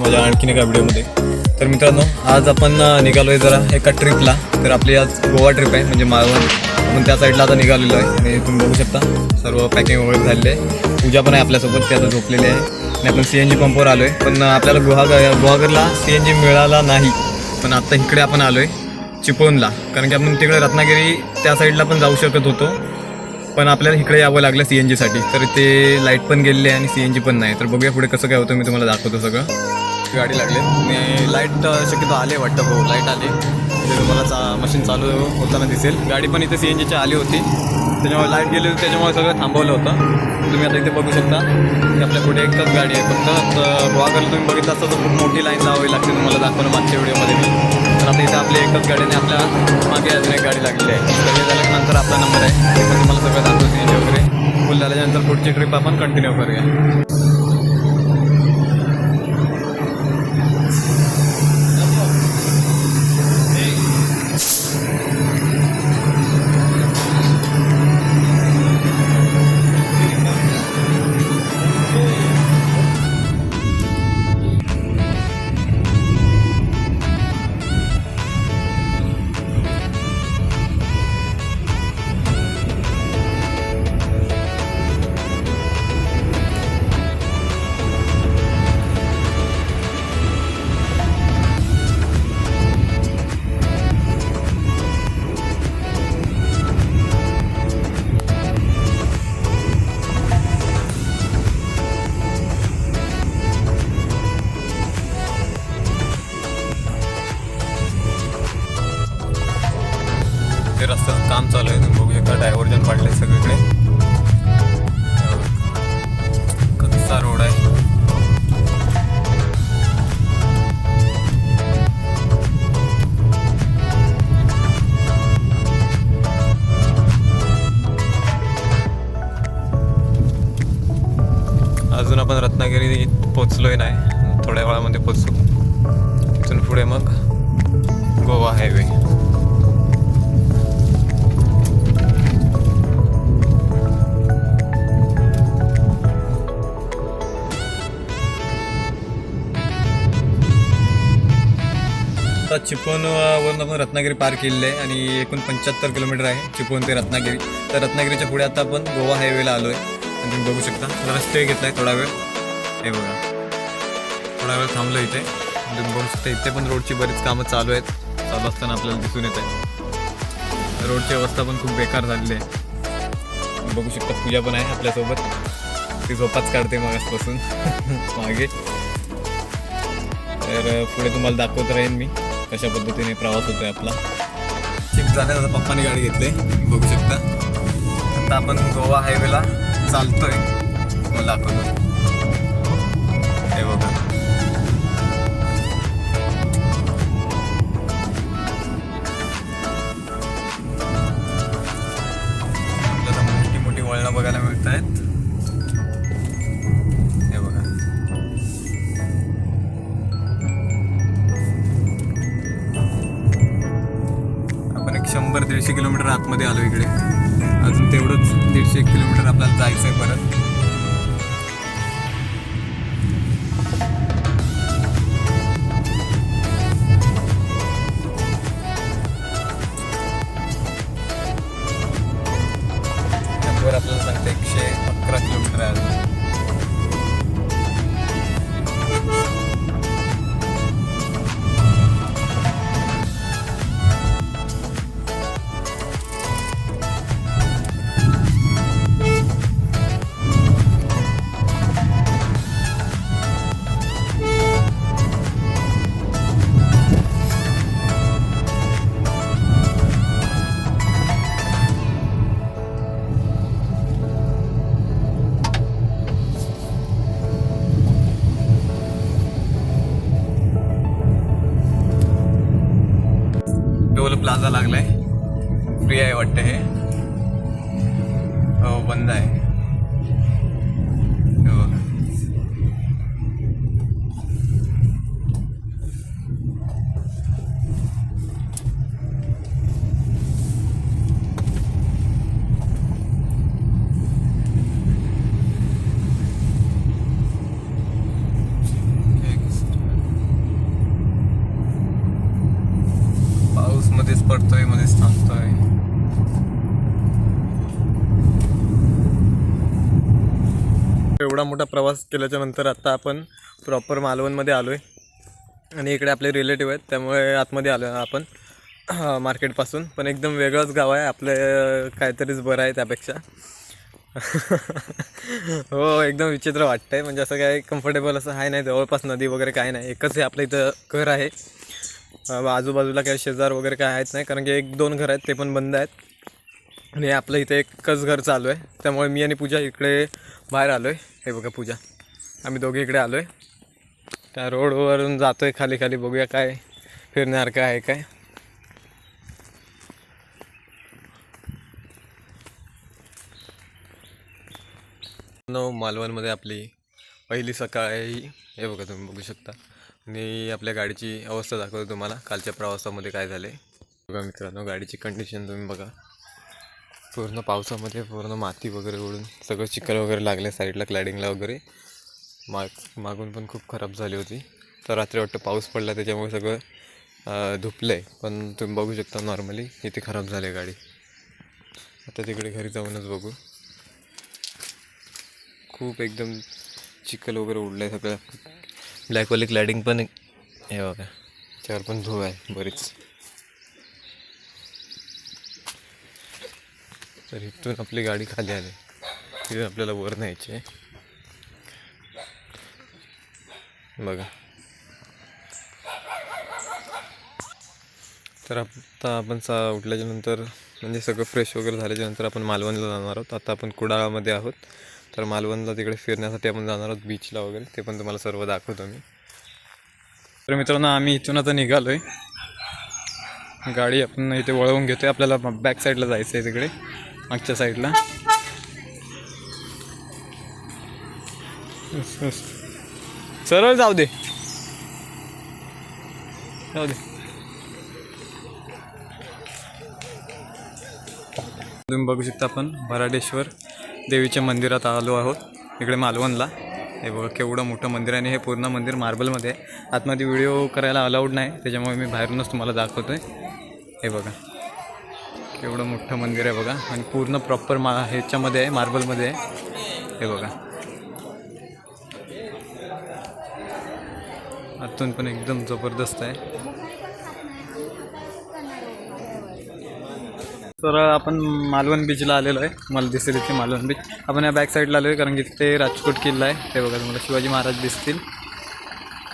माझ्या आणखीन एका व्हिडिओमध्ये. तर मित्रांनो आज आपण निघालो निघालोय जरा एका ट्रिपला तर आपली आज गोवा ट्रिप आहे म्हणजे मालवण. आपण त्या साईडला आता निघालेलो आहे. आणि तुम्ही बघू शकता सर्व पॅकिंग वगैरे झालेलं आहे. पूजा पण आहे आपल्यासोबत ते आता झोपलेली आहे. आणि आपण सी एन जी पंपवर आलो आहे पण आपल्याला गुहाग गुहागरला सी एन जी मिळाला नाही. पण आत्ता इकडे आपण आलो आहे चिपळूणला. कारण की आपण तिकडे रत्नागिरी त्या साईडला पण जाऊ शकत होतो. पण आपल्याला इकडे यावं लागलं सी एन जीसाठी तर ते लाइट पण गेलेली आहे आणि सी एन जी पण नाही. तर बघूया पुढे कसं काय होतं मी तुम्हाला दाखवतो सगळं. गाडी लागली. आणि लाइट शक्यतो आले वाटतं हो लाइट आली. म्हणजे ते तुम्हाला चा मशीन चालू होताना दिसेल. गाडी पण इथे सी एन जीची आली होती. त्याच्यामुळे लाइट गेली होती. त्याच्यामुळे सगळं थांबवलं होतं. तुम्ही आता इथे बघू शकता. की आपल्या पुढे एकच गाडी आहे. फक्त गोवाकडे तुम्ही बघितलं असतं तर खूप मोठी लाईन लावावी लागते. तुम्हाला दाखवलं मागच्या व्हिडिओमध्ये मी. तर आता इथे आपली एकच गाडीने आपल्या मागे अजून एक गाडी लागलेली आहे. सगळे झाल्यानंतर आपला नंबर आहे. ते पण तुम्हाला सगळं दाखवतो. सी एन जी वगैरे. फुल झाल्यानंतर पुढची ट्रिप आपण कंटिन्यू करूया. गोवा आता चिपळूण वरून आपण रत्नागिरी पार केलेलं आहे आणि एकूण पंच्याहत्तर किलोमीटर आहे चिपळूण ते रत्नागिरी. तर रत्नागिरीच्या पुढे आता आपण गोवा हायवेला आलो आहे आणि तुम्ही बघू शकता रस्ते स्टे घेतला आहे थोडा वेळ. हे बघा. थोडा वेळ थांबलो इथे. तुम्ही बघू शकता इथे पण रोडची बरीच कामं चालू आहेत. चालू असताना आपल्याला दिसून येत आहे रोडची अवस्था पण खूप बेकार झालेली आहे. बघू शकता पूजा पण आहे आपल्यासोबत. ती झोपाच काढते मागासपासून मागे. तर पुढे तुम्हाला दाखवत राहीन मी कशा पद्धतीने प्रवास होतोय आपला. शिफ्ट जाण्याचा पप्पाने गाडी घेतली बघू शकता. आता आपण गोवा हायवेला चालतोय. मला दाखवतो. मध्ये आलो इकडे. अजून तेवढंच दीडशे एक किलोमीटर आपल्याला जायचं आहे परत. फ्री आहे वाटतं हे हो बंद आहे हे एवढा मोठा प्रवास केल्याच्यानंतर आपण प्रॉपर मालवणमध्ये आलो आहे आणि इकडे आपले रिलेटिव्ह आहेत त्यामुळे आतमध्ये आलो आहे आपण मार्केटपासून पण एकदम वेगळंच गाव आहे आपलं काहीतरीच बरं आहे त्यापेक्षा. हो एकदम विचित्र वाटतंय. म्हणजे असं काय कम्फर्टेबल असं आहे नाही जवळपास नदी वगैरे काय नाही. एकच हे आपल्या इथं घर आहे. आजूबाजूला काही शेजार वगैरे काय आहेत नाही कारण की एक दोन घर आहेत ते पण बंद आहेत. आणि आपलं इथे एकच घर चालू आहे. त्यामुळे मी आणि पूजा इकडे बाहेर आलो आहे हे बघा पूजा. आम्ही दोघे इकडे आलो आहे त्या रोडवरून जातो आहे खाली खाली. बघूया काय फिरण्यासारखं आहे काय. नऊ मालवणमध्ये आपली पहिली सकाळ आहे ही. हे बघा तुम्ही बघू शकता. आणि आपल्या गाडीची अवस्था दाखवतो तुम्हाला. कालच्या प्रवासामध्ये काय झाले बघा मित्रांनो गाडीची कंडिशन तुम्ही बघा. पूर्ण पावसामध्ये पूर्ण माती वगैरे उडून सगळं चिखल वगैरे लागले साईडला क्लायडिंगला वगैरे. माग मागून पण खूप खराब झाली होती. तर रात्री वाटतं पाऊस पडला त्याच्यामुळे सगळं धुपलं आहे पण तुम्ही बघू शकता नॉर्मली इथे खराब झाली गाडी. आता तिकडे घरी जाऊनच बघू. खूप एकदम चिखल वगैरे उडलं आहे सगळं ब्लॅकवाली क्लायडिंग पण हे बघा. त्यावर पण धूळ आहे बरीच. तर इथून आपली गाडी खाली आली. तिथून आपल्याला वर न्यायची आहे. बघा. तर आता आपण सा उठल्याच्यानंतर म्हणजे सगळं फ्रेश वगैरे झाल्याच्यानंतर आपण मालवणला जाणार आहोत. आता आपण कुडाळामध्ये आहोत. तर मालवणला तिकडे फिरण्यासाठी आपण जाणार आहोत बीचला वगैरे. ते पण तुम्हाला सर्व दाखवतो मी. तर मित्रांनो आम्ही इथून आता निघालो आहे गाडी आपण इथे वळवून घेतोय. आपल्याला बॅक साईडला जायचं आहे तिकडे. मागच्या साईडला. सरळ जाऊ दे. जाऊ दे. तुम्ही बघू शकता आपण भराडेश्वर देवीच्या मंदिरात आलो आहोत. इकडे मालवणला. हे बघा केवढं मोठं मंदिर आहे आणि हे पूर्ण मंदिर मार्बलमध्ये आहे. आतमध्ये व्हिडिओ करायला अलाउड नाही. त्याच्यामुळे मी बाहेरूनच तुम्हाला दाखवतो आहे हे बघा. केवढं मोठं मंदिर आहे बघा. आणि पूर्ण प्रॉपर मा ह्याच्यामध्ये आहे मार्बलमध्ये आहे. हे बघा. आतून पण एकदम जबरदस्त आहे. तर आपण मालवण बीचला आलेलो आहे. मला दिसेल इथे मालवण बीच आपण या बॅक साईडला आलो आहे कारण की तिथे राजकोट किल्ला आहे. ते बघा तुम्हाला शिवाजी महाराज दिसतील.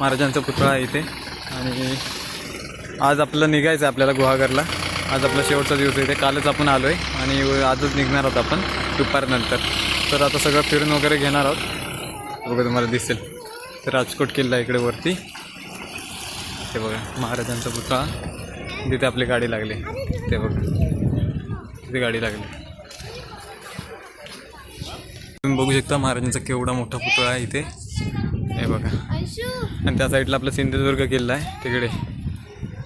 महाराजांचा पुतळा आहे इथे. आणि आज आपलं निघायचं आहे आपल्याला गुहागरला. आज आपला शेवटचा दिवस आहे. इथे कालच आपण आलो आहे आणि आजच निघणार आहोत आपण दुपारनंतर. तर आता सगळं फिरून वगैरे घेणार आहोत. बघा तुम्हाला दिसेल. तर राजकोट किल्ला आहे इकडे वरती. ते बघा महाराजांचा पुतळा. तिथे आपली गाडी लागली. ते बघा. तिथे गाडी लागली. तुम्ही बघू शकता महाराजांचा केवढा मोठा पुतळा आहे इथे. हे बघा. आणि त्या साईडला आपला सिंधुदुर्ग किल्ला आहे. तिकडे.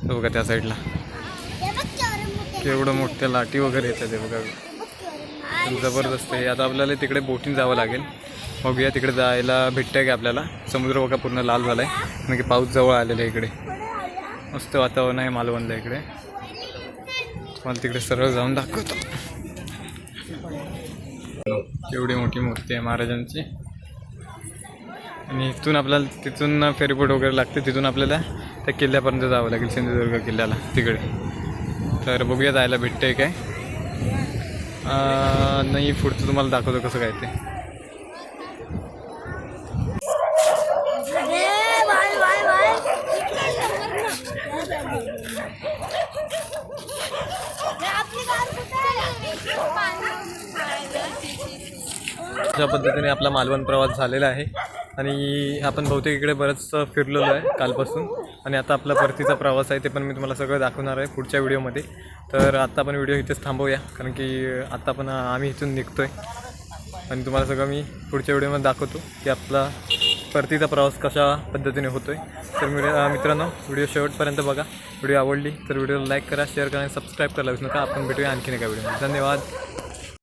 बघा त्या साईडला. केवढं मोठ्या लाटी वगैरे येतात ते बघा. जबरदस्त आहे. आता आपल्याला तिकडे बोटिंग जावं लागेल. बघूया तिकडे जायला भेटतंय का आपल्याला? समुद्र बघा पूर्ण लाल झाला आहे म्हणजे पाऊस जवळ आलेला आहे इकडे. मस्त वातावरण आहे मालवणला इकडे. मला तिकडे सरळ जाऊन दाखवतो. एवढी मोठी मूर्ती आहे महाराजांची. आणि इथून आपल्याला तिथून फेरीबोट वगैरे लागते. तिथून आपल्याला त्या किल्ल्यापर्यंत जावं लागेल. सिंधुदुर्ग किल्ल्याला. तिकडे. तर बघूया जायला भेटतंय काय. नाही पुढचं तुम्हाला दाखवतो कसं काय ते. अशा पद्धतीने आपला मालवण प्रवास झालेला आहे. आणि आपण बहुतेक इकडे बरंच फिरलेलो आहे कालपासून. आणि आता आपला परतीचा प्रवास आहे ते पण मी तुम्हाला सगळं दाखवणार आहे पुढच्या व्हिडिओमध्ये. तर आत्ता आपण व्हिडिओ इथेच थांबवूया कारण की आत्ता पण आम्ही इथून निघतो आहे आणि तुम्हाला सगळं मी पुढच्या व्हिडिओमध्ये दाखवतो की आपला परतीचा प्रवास कशा पद्धतीने होतो आहे तर मी मित्रांनो व्हिडिओ शेवटपर्यंत बघा. व्हिडिओ आवडली तर व्हिडिओला लाईक करा शेअर करा आणि सबस्क्राईब करायला विसरू नका. आपण भेटूया आणखीन एका व्हिडिओमध्ये. धन्यवाद.